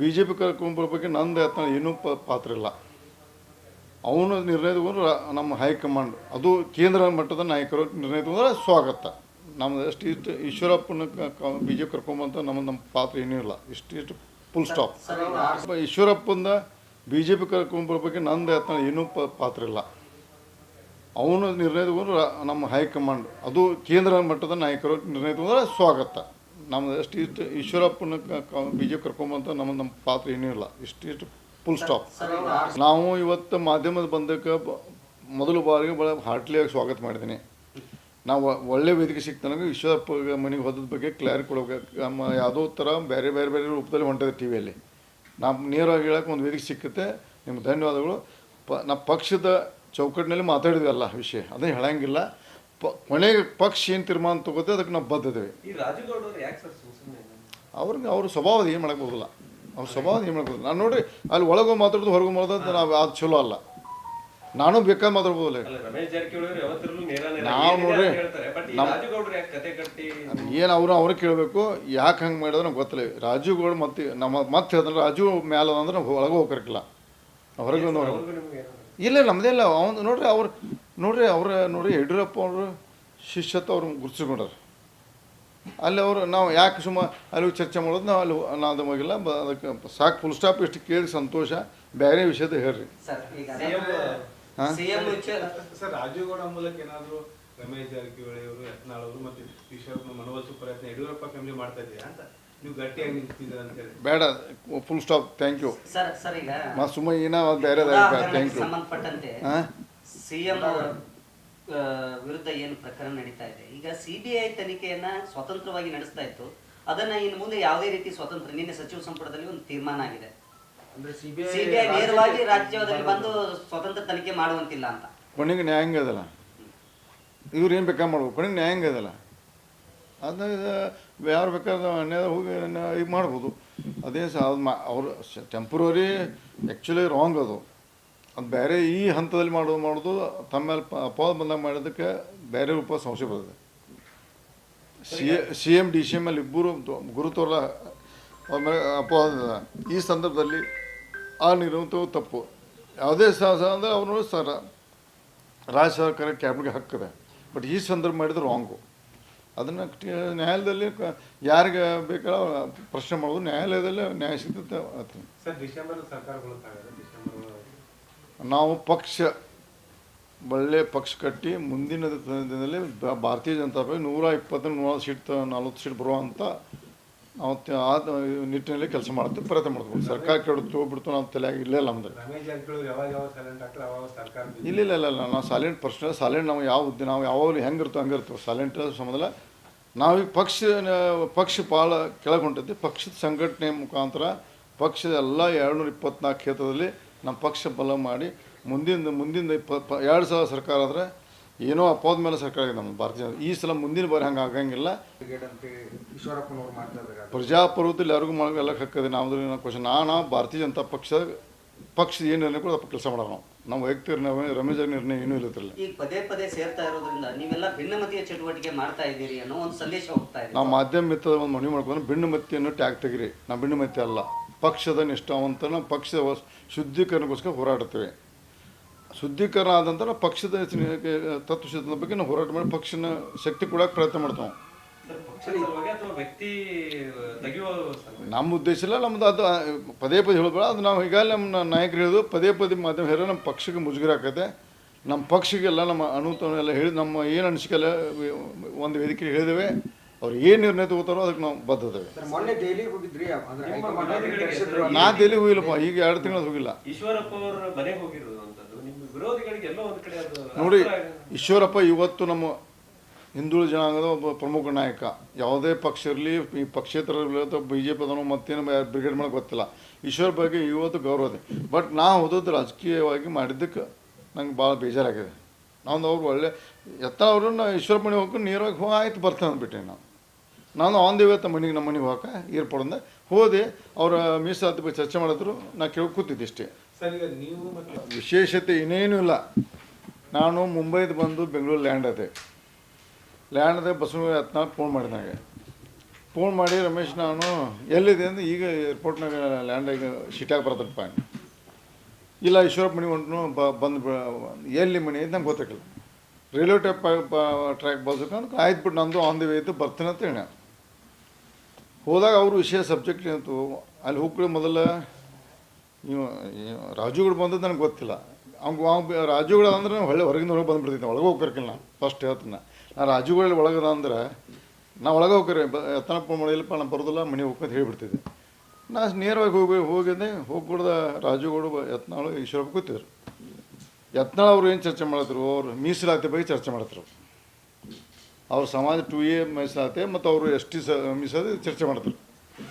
B J P ಕರ್ಕೊಂಬರೋ ಬಗ್ಗೆ ನಂದು ಯತ್ನ ಏನೂ ಪ, ಪಾತ್ರ ಇಲ್ಲ. ಅವನು ನಿರ್ಣಯ ತಗೊಂಡ್ರೆ ನಮ್ಮ ಹೈಕಮಾಂಡ್, ಅದು ಕೇಂದ್ರ ಮಟ್ಟದ ನಾಯಕರು ನಿರ್ಣಯ ತಗೊಂಡ್ರೆ ಸ್ವಾಗತ. ನಮ್ದು ಎಷ್ಟು ಇಷ್ಟು ಈಶ್ವರಪ್ಪನ ಬಿ ಜೆ ಪಿ ಕರ್ಕೊಂಬಂತ ನಮ್ಮ ನಮ್ಮ ಪಾತ್ರ ಏನೂ ಇಲ್ಲ. ಇಷ್ಟು ಇಷ್ಟು ಫುಲ್ ಸ್ಟಾಪ್ ಈಶ್ವರಪ್ಪಂದ ಬಿ ಜೆ ಪಿ ಕರ್ಕೊಂಬರೋ ಬಗ್ಗೆ ನಂದು ಯತ್ನ ಏನೂ ಪ, ಪಾತ್ರ ಇಲ್ಲ. ಅವನು ನಿರ್ಣಯ ತಗೊಂಡ್ರೆ ನಮ್ಮ ಹೈಕಮಾಂಡ್, ಅದು ಕೇಂದ್ರ ಮಟ್ಟದ ನಾಯಕರು ನಿರ್ಣಯ ತಗೊಂಡ್ರೆ ಸ್ವಾಗತ. ನಮ್ದು ಎಷ್ಟು ಇಷ್ಟು ಈಶ್ವರಪ್ಪನ ಬಿ ಜೆ ಕರ್ಕೊಂಬಂತ ನಮ್ಮ ನಮ್ಮ ಪಾತ್ರ ಏನೂ ಇಲ್ಲ ಇಷ್ಟು ಇಷ್ಟು ಫುಲ್ ಸ್ಟಾಪ್ ನಾವು ಇವತ್ತು ಮಾಧ್ಯಮದ ಬಂದಕ್ಕೆ ಮೊದಲು ಬಾರಿಗೆ ಭಾಳ ಹಾರ್ಟ್ಲಿಯಾಗಿ ಸ್ವಾಗತ ಮಾಡಿದ್ದೀನಿ. ನಾವು ಒಳ್ಳೆ ವೇದಿಕೆ ಸಿಕ್ತನಾಗ ಈಶ್ವರಪ್ಪ ಮನೆಗೆ ಹೋದ ಬಗ್ಗೆ ಕ್ಲಾರಿ ಕೊಡ್ಬೇಕು. ನಮ್ಮ ಯಾವುದೋ ಥರ ಬೇರೆ ಬೇರೆ ಬೇರೆ ರೂಪದಲ್ಲಿ ಹೊಂಟಿದೆ ಟಿ ವಿಯಲ್ಲಿ ನಾವು ನೇರವಾಗಿ ಹೇಳಕ್ಕೆ ಒಂದು ವೇದಿಕೆ ಸಿಕ್ಕುತ್ತೆ. ನಿಮ್ಗೆ ಧನ್ಯವಾದಗಳು. ಪ, ನಮ್ಮ ಪಕ್ಷದ ಚೌಕಟ್ಟಿನಲ್ಲಿ ಮಾತಾಡಿದ್ವಲ್ಲ ವಿಷಯ. ಅದೇ ಹೇಳಂಗಿಲ್ಲ. ಪ ಕೊನೆಗೆ ಪಕ್ಷ ಏನು ತೀರ್ಮಾನ ತಗೋತೇವೆ ಅದಕ್ಕೆ ನಾವು ಬದ್ಧದೇವೆ ಈ ರಾಜುಗೌಡರು ಯಾಕೆ ಸರ್ ಸುಮ್ಮನೆ ಅವ್ರಿಗೆ ಅವ್ರ ಸ್ವಭಾವ ಏನು ಮಾಡಕ್ಕೆ ಬರೋದಿಲ್ಲ ಅವ್ರ ಸ್ವಭಾವ ಏನು ಮಾಡಕ್ಕೆ ನಾನು ನೋಡ್ರಿ ಅಲ್ಲಿ ಒಳಗೆ ಮಾತಾಡೋದು ಹೊರಗೆ ಮಾತಾಡೋದು ನಾವು ಅದು ಚಲೋ ಅಲ್ಲ. ನಾನು ಬೇಕಾದ್ರೆ ಮಾತಾಡ್ಬೋದಲ್ಲ ನಾವು ರಮೇಶ್ ಜಾರಕಿಹೊಳಿ ಯಾವತ್ತಿರಲು ನೋಡ್ರಿ, ಅಂತ ಹೇಳ್ತಾರೆ. ಬಟ್ ಈ ನಮ್- ರಾಜುಗೌಡರು ಯಾಕೆ ಕತೆ ಕಟ್ಟಿ? ಏನು ಅವರು ಅವ್ರಿಗೆ ಕೇಳಬೇಕು ಯಾಕೆ ಹಂಗೆ ಮಾಡಿದ್ರೆ ನಮ್ಗೆ ಗೊತ್ತಿಲ್ಲ. ರಾಜು ಗೌಡ್ ಮತ್ತೆ ನಮ್ಮ ಮತ್ತೆ ಹೇಳಿದ್ರೆ ರಾಜು ಮ್ಯಾಲ ಅಂದ್ರೆ ನಾವು ಒಳಗೆ ಹೋಗಕ್ಕಿಲ್ಲ ಹೊರಗೆ ಇಲ್ಲ ನಮ್ಮದೇ ಇಲ್ಲ. ಅವ್ನು ನೋಡ್ರಿ ಅವ್ರು ನೋಡ್ರಿ ಅವ್ರ ನೋಡ್ರಿ ಯಡಿಯೂರಪ್ಪ ಅವರು ಶಿಷ್ಯತ್ವ ಅವ್ರು ಗುರುತಿಸ್ಕೊಂಡ್ರ ಅಲ್ಲಿ ಅವರು ನಾವು ಯಾಕೆ ಸುಮ್ಮ ಅಲ್ಲಿ ಚರ್ಚೆ ಮಾಡೋದು ನಾವು ಅಲ್ಲಿ ನಾ ಅದು ಹೋಗಿಲ್ಲ ಬ- ಅದಕ್ಕೆ ಸಾಕು ಫುಲ್ ಸ್ಟಾಪ್ ಇಷ್ಟು ಕೇಳಿ ಸಂತೋಷ. ಬೇರೆ ವಿಷಯದ ಹೇಳ್ರಿ. ರಾಜುಗೌಡ ಮೂಲಕ ಏನಾದರೂ ರಮೇಶ್ ಜಾರಕಿಹೊಳಿ ಅವರು ಯತ್ನಾಳ್ ಅವರು ಮತ್ತೆ ಮನವೊಲಿಸುವ ಪ್ರಯತ್ನ ಯಡಿಯೂರಪ್ಪ ಫ್ಯಾಮಿಲಿ ಮಾಡ್ತಾ ಇದೆಯಾ ಅಂತ? ನೀವು ಗಟ್ಟಿಯಾಗಿ ನಿಂತಿದ್ದೀರ ಅಂತ ಹೇಳಿ. ಬೇಡ full stop thank you sir sir ಈಗ ಸುಮ್ಮ ಏನೋ ಬೇರೆ ಥ್ಯಾಂಕ್ ಯು ಸಂಬಂಧಪಟ್ಟಂತೆ ಹಾಂ? ಸಿಎಂ ವಿರುದ್ಧ ಏನು ಪ್ರಕರಣ ನಡೀತಾ ಇದೆ. ಈಗ ಸಿಬಿಐ ತನಿಖೆಯನ್ನ ಸ್ವತಂತ್ರವಾಗಿ ನಡೆಸ್ತಾ ಇತ್ತು. ಅದನ್ನ ಇನ್ನು ಮುಂದೆ ಯಾವುದೇ ರೀತಿ ಸ್ವತಂತ್ರ ನಿನ್ನೆ ಸಚಿವ ಸಂಪುಟದಲ್ಲಿ ಒಂದು ತೀರ್ಮಾನ ಆಗಿದೆ. ಅಂದ್ರೆ ಸಿಬಿಐ ಸಿಬಿಐ ನೇರವಾಗಿ ರಾಜ್ಯದಲ್ಲಿ ಬಂದು ಸ್ವತಂತ್ರ ತನಿಖೆ ಮಾಡುವಂತಿಲ್ಲ ಅಂತ. ಕೊನೆಗೆ ನ್ಯಾಯಾಂಗ ಅದಲ್ಲ? ಇವ್ರು ಏನು ಬೇಕಾ ಮಾಡ್ಬೋದು ಕೊನೆಗೆ ನ್ಯಾಯಾಂಗ ಅದಲ್ಲ? ಅದ ಯಾರು ಬೇಕಾದ ಅನ್ಯಾಯ ಹೋಗಿ ಇದು ಮಾಡ್ಬೋದು. ಅದೇ ಸಹ ಅವರು ಟೆಂಪ್ರವರಿ ಆ್ಯಕ್ಚುಲಿ ರಾಂಗ್ ಅದು. ಅದು ಬೇರೆ ಈ ಹಂತದಲ್ಲಿ ಮಾಡೋದು ಮಾಡೋದು ತಮ್ಮ ಮೇಲೆ ಅಪವಾದ ಬಂದಾಗ ಮಾಡೋದಕ್ಕೆ ಬೇರೆ ರೂಪ ಸಂಶಯ ಬರ್ತದೆ. C C M D C M ಅಲ್ಲಿ ಇಬ್ಬರು ಗುರುತೋರ ಅಪವಾದ ಈ ಸಂದರ್ಭದಲ್ಲಿ ಆ ನಿರಂತರ ತಪ್ಪು. ಯಾವುದೇ ಸಾಹಸ ಸಹ ಅಂದರೆ ಅವರು ಸರ ರಾಜ್ಯ ಸರ್ಕಾರ ಕ್ಯಾಬಿನೆಟ್ಗೆ ಹಕ್ಕಿದೆ ಬಟ್ ಈ ಸಂದರ್ಭ ಮಾಡಿದ್ರೆ ರಾಂಗು ಅದನ್ನು ನ್ಯಾಯಾಲಯದಲ್ಲಿ ಯಾರಿಗೆ ಬೇಕಾದ ಪ್ರಶ್ನೆ ಮಾಡೋದು ನ್ಯಾಯಾಲಯದಲ್ಲಿ ನ್ಯಾಯ ಸಿಗ್ತದೆ ನಾವು ಪಕ್ಷ ಒಳ್ಳೆ ಪಕ್ಷ ಕಟ್ಟಿ ಮುಂದಿನ ದಿನದಲ್ಲಿ ಭಾರತೀಯ ಜನತಾ ಪಕ್ಷ ನೂರ ಇಪ್ಪತ್ತು ನೂರ ಸೀಟ್ ನಲ್ವತ್ತು ಸೀಟ್ ಬರುವಂಥ ನಾವು ಆ ನಿಟ್ಟಿನಲ್ಲಿ ಕೆಲಸ ಮಾಡ್ತೀವಿ ಪ್ರಯತ್ನ ಮಾಡ್ತೀವಿ. ಸರ್ಕಾರ ಕೆಡುತ್ತೆ ಹೋಗ್ಬಿಡ್ತು ನಾವು ತಲೆಯಾಗಿ ಇಲ್ಲೇ ಇಲ್ಲ ನಮ್ದು. ಇಲ್ಲ ಇಲ್ಲ ಇಲ್ಲ ನಾವು ಸೈಲೆಂಟ್ ಪರ್ಸನಲ್ ಸೈಲೆಂಟ್ ನಾವು ಯಾವ ಉದ್ದ ನಾವು ಯಾವಾಗಲೂ ಹೆಂಗೆ ಇರ್ತೋ ಹಂಗೆ ಇರ್ತೀವಿ. ಸಾಲೆಂಟ್ ಸಂಬಂಧ ನಾವೀಗ ಪಕ್ಷ ಪಕ್ಷ ಭಾಳ ಕೆಳಗೆ ಹೊಂಟೈತಿ ಪಕ್ಷದ ಸಂಘಟನೆ ಮುಖಾಂತರ ಪಕ್ಷದ ಎಲ್ಲ ಎರಡುನೂರ ಇಪ್ಪತ್ನಾಲ್ಕು ಕ್ಷೇತ್ರದಲ್ಲಿ ನಮ್ಮ ಪಕ್ಷ ಬಲ ಮಾಡಿ ಮುಂದಿನ ಮುಂದಿನ ಇಪ್ಪ ಪ- ಎರಡು ಸಲ ಸರ್ಕಾರ ಆದರೆ ಏನೋ ಅಪವಾದ ಮೇಲೆ ಸರ್ಕಾರ ಇದೆ ನಮ್ಮ ಭಾರತೀಯ ಜನತಾ- ಈ ಸಲ ಮುಂದಿನ ಬಾರಿ ಹಂಗೆ ಆಗಂಗಿಲ್ಲ. ಪ್ರಜಾಪ್ರಭುತ್ವದಲ್ಲಿ ಯಾರಿಗೂ ಮಾಡೋ ಎಲ್ಲ ಹಕ್ಕದೆ ನಾವು ಕ್ವಶನ್ ನಾನು ಭಾರತೀಯ ಜನತಾ ಪಕ್ಷ ಪಕ್ಷದ ಏನು ನಿರ್ಣಯ ಕೂಡ ಕೆಲಸ ಮಾಡೋಣ. ನಾವು ನಮ್ಮ ವೈಯಕ್ತಿಕ ನಿರ್ಣಯ ರಮೇಶ್ ನಿರ್ಣಯ ಏನೂ ಇರುತ್ತಿಲ್ಲ ಈಗ ಪದೇ ಪದೇ ಸೇರ್ತಾ ಇರೋದ್ರಿಂದ ನೀವೆಲ್ಲ ಭಿನ್ನಮತೀಯ ಚಟುವಟಿಕೆ ಮಾಡ್ತಾ ಇದ್ದೀರಿ ಅನ್ನೋ ಒಂದು ಸಂದೇಶ ಹೋಗ್ತಾ ಇದೆ. ನಾವು ಮಾಧ್ಯಮ ಮಿತ್ರ ಒಂದು ಮನವಿ ಮಾಡ್ಕೊಂಡು ಭಿನ್ನಮತಿಯನ್ನು ಟ್ಯಾಗ್ ತೆಗಿರಿ. ನಾವು ಭಿನ್ನಮತಿ ಅಲ್ಲ. ಪಕ್ಷದ ನಿಷ್ಠಾವಂತನ ಪಕ್ಷದ ಶುದ್ಧೀಕರಣಕ್ಕೋಸ್ಕರ ಹೋರಾಡ್ತೇವೆ. ಶುದ್ಧೀಕರಣ ಆದಂತರ ಪಕ್ಷದ ಪಕ್ಷದ ತತ್ವಶಾಸ್ತ್ರದ ಬಗ್ಗೆ ನಾವು ಹೋರಾಟ ಮಾಡಿ ಪಕ್ಷನ ಶಕ್ತಿ ಕೊಡೋಕೆ ಪ್ರಯತ್ನ ಮಾಡ್ತಾವೆ. ನಮ್ಮ ಉದ್ದೇಶ ಇಲ್ಲ ನಮ್ದು ಅದು ಪದೇ ಪದೇ ಹೇಳಬೇಡ ಅದು ನಾವು ಈಗಾಗಲೇ ನಮ್ಮ ನಾಯಕರು ಹೇಳಿದ್ರು ಪದೇ ಪದೇ ಮಾಧ್ಯಮ ಹೇಳೋ ನಮ್ಮ ಪಕ್ಷಕ್ಕೆ ಮುಜುಗರ ಆಕತೆ. ನಮ್ಮ ಪಕ್ಷಕ್ಕೆಲ್ಲ ನಮ್ಮ ಅನುತನೆಲ್ಲ ಹೇಳಿ ನಮ್ಮ ಏನು ಅನಿಸಿಕೆಲ್ಲ ಒಂದು ವೇದಿಕೆ ಹೇಳಿದ್ದೇವೆ. ಅವ್ರು ಏನು ನಿರ್ಣಯ ತಗೋತಾರೋ ಅದಕ್ಕೆ ನಾವು ಬದ್ಧದೇವೆ. ಸರ್ ಮೊನ್ನೆ ದೆಹಲಿಗೆ ಹೋಗಿದ್ರಿ ಅಂದ್ರೆ ನಿಮ್ಮ ಹೈಕಮಾಂಡ್ ಮನವಿಗಳಿಗೆ ಕರೆಸಿದ್ರು. ನಾ ದೆಲಿ ಹೋಗಿಲ್ಲಪ್ಪ ಈಗ ಎರಡು ತಿಂಗಳು ಹೋಗಿಲ್ಲ. ಈಶ್ವರಪ್ಪ ಅವರ ಮನೆಗೆ ಹೋಗಿರುವಂತದ್ದು ನಿಮ್ಮ ವಿರೋಧಿಗಳಿಗೆ ಎಲ್ಲೋ ಒಂದ್ ಕಡೆ ಅದು ನೋಡಿ ಈಶ್ವರಪ್ಪ ಇವತ್ತು ನಮ್ಮ ಹಿಂದುಳಿದ ಜನಾಂಗದ ಒಬ್ಬ ಪ್ರಮುಖ ನಾಯಕ. ಯಾವುದೇ ಪಕ್ಷ ಇರಲಿ ಈ ಪಕ್ಷೇತರ ಅಥವಾ ಬಿ ಜೆ ಪಿ ಅದನ್ನು ಮತ್ತೇನು ಬ್ರಿಗೇಡ್ ಮಾಡೋಕೆ ಗೊತ್ತಿಲ್ಲ. ಈಶ್ವರ ಬಗ್ಗೆ ಇವತ್ತು ಗೌರವ ಇದೆ. ಬಟ್ ನಾ ಹೋದದ್ದು ರಾಜಕೀಯವಾಗಿ ಮಾಡಿದ್ದಕ್ಕೆ ನಂಗೆ ಭಾಳ ಬೇಜಾರಾಗಿದೆ. ನಾವು ಅವ್ರು ಒಳ್ಳೆ ಎತ್ತ ಅವ್ರನ್ನ ಈಶ್ವರ ಮನೆ ಹೋಗಿ ನೇರವಾಗಿ ಹೋ ಆಯ್ತು ಬರ್ತಾನೆ ಅಂದ್ಬಿಟ್ಟೆ ನಾವು ನಾನು ಆನ್ ದಿ ವೇತ ಮನೆಗೆ ನಮ್ಮ ಮನೆಗೆ ಹೋಗಕ್ಕೆ ಏರ್ಪೋರ್ಟಿಂದ ಹೋದೆ ಅವರ ಮೀಸಲಾತಿ ಬಗ್ಗೆ ಚರ್ಚೆ ಮಾಡಿದ್ರು ನಾ ಕೇಳಿ ಕೂತಿದ್ದೆ ಇಷ್ಟೇ. ವಿಶೇಷತೆ ಇನ್ನೇನು ಇಲ್ಲ. ನಾನು ಮುಂಬೈದು ಬಂದು ಬೆಂಗಳೂರು ಲ್ಯಾಂಡ್ ಅದೆ ಲ್ಯಾಂಡ್ ಅದೇ ಹತ್ನಾಲ್ಕು ಫೋನ್ ಮಾಡಿದಾಗ ಫೋನ್ ಮಾಡಿ ರಮೇಶ್ ನಾನು ಎಲ್ಲಿದೆ ಅಂದ್ರೆ ಈಗ ಏರ್ಪೋರ್ಟ್ನಾಗ ಲ್ಯಾಂಡಾಗಿ ಸಿಟಿಯಾಗಿ ಬರ್ತಪ್ಪ ಇಲ್ಲ ಈಶ್ವರಪ್ಪ ಮನೆ ಹೊಂಟನು ಬ ಬಂದು ಎಲ್ಲಿ ಮನೆ ಅಂತ ನಂಗೆ ಗೊತ್ತಾಗಿಲ್ಲ ರೈಲ್ವೆ ಟ್ಯಾಪ್ ಟ್ರ್ಯಾಕ್ ಬಾಜುಕ ಆಯ್ತು ಬಿಟ್ಟು ನಂದು ಆನ್ ದಿ ವೇ ಇದ್ದು ಬರ್ತೀನಿ ಅಂತ ಹೇಳ ಹೋದಾಗ ಅವರು ವಿಷಯ ಸಬ್ಜೆಕ್ಟ್ ಏನಂತು, ಅಲ್ಲಿ ಹೋಗ್ಕೊಳ್ಳಿ ಮೊದಲ, ನೀವು ರಾಜುಗಳು ಬಂದದ್ದು ನನಗೆ ಗೊತ್ತಿಲ್ಲ. ಅವ್ನು ಅವ್ನು ರಾಜುಗಳು ಅಂದ್ರೆ ಹೊಳ್ಳೆ ಹೊರಗಿನ ಹೊರಗೆ ಬಂದುಬಿಡ್ತಿದ್ದೆ ಒಳಗೆ ಹೋಗ್ಕರ್ಕಿಲ್ಲ ನಾನು. ಫಸ್ಟ್ ಹೇಳ್ತೀನಿ ನಾನು. ರಾಜುಗಳಲ್ಲಿ ಒಳಗದ ಅಂದ್ರೆ, ನಾ ಒಳಗೆ ಹೋಗ್ಕರಿ ಬ ಎತ್ತನಪ್ಪ ಮಾಡಿಲ್ಲಪ್ಪ ನಾನು ಬರೋದಿಲ್ಲ ಮನೆ ಹೋಗ್ಕೊಂತ ಹೇಳಿಬಿಡ್ತಿದ್ದೆ. ನಾ ನೇರವಾಗಿ ಹೋಗಿ, ಹೋಗಿದ್ದೆ, ಹೋಗ್ಬಿಡ್ದ ರಾಜುಗಳು ಯತ್ನಾಳು ಈಶ್ವರಪ್ಪ ಕೂತಿದ್ರು. ಯತ್ನಾಳ್ ಅವ್ರು ಏನು ಚರ್ಚೆ ಮಾಡಿದ್ರು? ಅವ್ರು ಮೀಸಲಾತಿ ಬಗ್ಗೆ ಚರ್ಚೆ ಮಾಡತ್ರು ಅವ್ರ ಸಮಾಜ ಟು ಎ ಮೀಸಲಾತಿ ಮತ್ತು ಅವರು ಎಸ್ ಟಿ ಸ ಮೀಸಲಾತಿ ಚರ್ಚೆ ಮಾಡ್ತಾರೆ.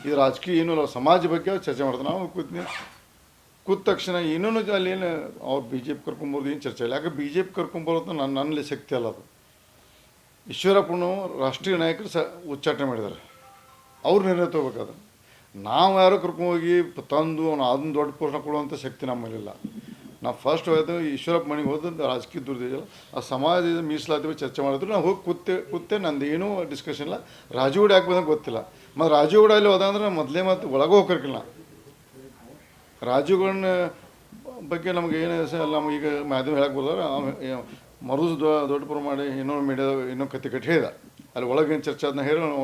ಇದು ರಾಜಕೀಯ ಏನೂ ಇಲ್ಲ ಸಮಾಜ ಬಗ್ಗೆ ಚರ್ಚೆ ಮಾಡ್ತಾರೆ. ನಾವು ಕೂತ್ನಿ ಕೂತ ತಕ್ಷಣ ಏನೂ ಅಲ್ಲಿ ಏನು ಅವ್ರು ಬಿ ಜೆ ಪಿ ಕರ್ಕೊಂಬರೋದು ಏನು ಚರ್ಚೆ ಇಲ್ಲ. ಯಾಕೆ ಬಿ ಜೆ ಪಿ ಕರ್ಕೊಂಬರೋದು ನನ್ನ ನನ್ನಲ್ಲಿ ಶಕ್ತಿ ಅಲ್ಲ ಅದು. ಈಶ್ವರಪ್ಪನು ರಾಷ್ಟ್ರೀಯ ನಾಯಕರು ಸ ಉಚ್ಚಾಟನೆ ಮಾಡಿದ್ದಾರೆ. ಅವ್ರು ನಿರ್ಣಯ ತಗೋಬೇಕಾದ್ರೆ. ನಾವು ಯಾರೋ ಕರ್ಕೊಂಡೋಗಿ ತಂದು ಅವನು ಅದನ್ನು ದೊಡ್ಡ ಪೋಷಣ ಕೊಡುವಂಥ ಶಕ್ತಿ ನಮ್ಮಲ್ಲಿಲ್ಲ. ನಾವು ಫಸ್ಟ್ ಹೋಯ್ತು ಈಶ್ವರಪ್ಪ ಮನೆಗೆ ಹೋದ್ರೆ ರಾಜಕೀಯ ದುರ್ದಿದೆಯಲ್ಲ ಆ ಸಮಾಜದ ಮೀಸಲಾತಿ ಬಗ್ಗೆ ಚರ್ಚೆ ಮಾಡಿದ್ರು ನಾವು ಹೋಗಿ ಕೂತೆ ಕೂತೆ ನಂದು ಏನೂ ಡಿಸ್ಕಷನ್ ಇಲ್ಲ. ರಾಜುಗೂಡ ಯಾಕೆ ಬಂದಂಗೆ ಗೊತ್ತಿಲ್ಲ. ಮತ್ತು ರಾಜುಗೂಡ ಅಲ್ಲಿ ಹೋದಂದ್ರೆ ಮೊದಲೇ ಮತ್ತು ಒಳಗೆ ಹೋಗಿರ್ಕಿಲ್ಲ ರಾಜುಗಳನ್ನ ಬಗ್ಗೆ ನಮ್ಗೆ ಏನು ನಮ್ಗೆ ಈಗ ಮಾಧ್ಯಮ ಹೇಳಕ್ಕೆ ಬರ್ದಾರ ಮರುದು ದೊಡ್ಡ ಪ್ರಮಾಣ ಇನ್ನೊಂದು ಮೀಡಿಯಾದ ಇನ್ನೊಂದು ಕತೆ ಕಟ್ಟಿ ಹೇಳಿದ. ಅಲ್ಲಿ ಒಳಗೆ ಏನು ಚರ್ಚೆ ಅದನ್ನ ಹೇಳಿ ನಾವು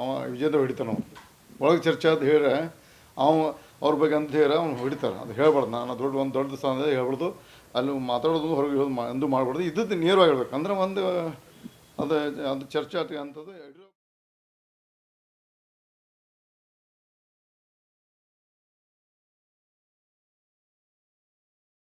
ಅವ ವಿಜಯದ ಹೊಡಿತಾನ ಒಳಗೆ ಚರ್ಚೆ ಅದು ಹೇಳ ಅವ ಅವ್ರ ಬಗ್ಗೆ ಅಂತ ಹೇಳಿ ಅವ್ನು ಹೊಡಿತಾರೆ ಅದು ಹೇಳ್ಬಾರ್ದು. ನಾನು ದೊಡ್ಡ ಒಂದು ದೊಡ್ಡ ಸ್ಥಾನದಲ್ಲಿ ಹೇಳ್ಬಾರ್ದು. ಅಲ್ಲಿ ಮಾತಾಡೋದು ಹೊರಗೆ ಹೇಳೋದು ಎಂದು ಮಾಡ್ಬಾರ್ದು. ಇದ್ದದ್ದು ನೇರವಾಗಿ ಹೇಳ್ಬೇಕು. ಅಂದ್ರೆ ಒಂದು, ಅದು ಅದು ಚರ್ಚೆ ಅಂಥದ್ದು